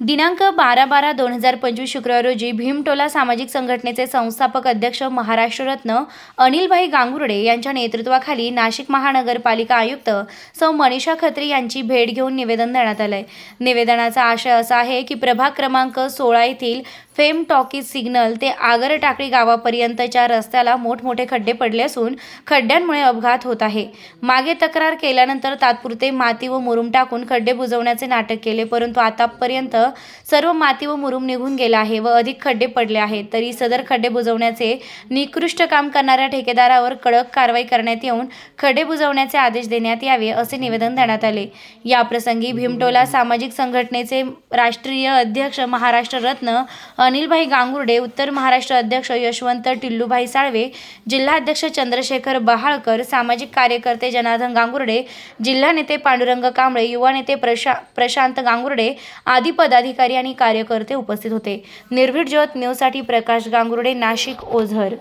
दिनांक बारा बारा दोन हजार पंचवीस शुक्रवार रोजी भीमटोला सामाजिक संघटनेचे संस्थापक अध्यक्ष महाराष्ट्ररत्न अनिलभाई गांगुर्डे यांच्या नेतृत्वाखाली नाशिक महानगरपालिका आयुक्त सौ मनीषा खत्री यांची भेट घेऊन निवेदन देण्यात आलंय. निवेदनाचा आशय असा आहे की प्रभाग क्रमांक सोळा येथील फेम टॉकीज सिग्नल ते आगर टाकळी गावापर्यंतच्या रस्त्याला मोठमोठे खड्डे पडले असून खड्ड्यांमुळे अपघात होत आहे. मागे तक्रार केल्यानंतर तात्पुरते माती व मुरुम टाकून खड्डे बुजवण्याचे नाटक केले परंतु आतापर्यंत सर्व माती व मुरुम निघून गेला आहे व अधिक खड्डे पडले आहेत. तरी सदर खड्डे बुजवण्याचे निकृष्ट काम करणाऱ्या ठेकेदारावर कडक कारवाई करण्यात येऊन खड्डे बुजवण्याचे आदेश देण्यात यावे असे निवेदन देण्यात आले. याप्रसंगी भीमटोला सामाजिक संघटनेचे राष्ट्रीय अध्यक्ष महाराष्ट्र रत्न अनिलभाई गांगुर्डे उत्तर महाराष्ट्र अध्यक्ष यशवंत टिल्लूभाई साळवे जिल्हाध्यक्ष चंद्रशेखर बहाळकर सामाजिक कार्यकर्ते जनार्दन गांगुर्डे जिल्हा नेते पांडुरंग कांबळे युवा नेते प्रशा प्रशांत गांगुर्डे आदी पदाधिकारी आणि कार्यकर्ते उपस्थित होते. निर्भीड ज्योत न्यूजसाठी प्रकाश गांगुर्डे नाशिक ओझर.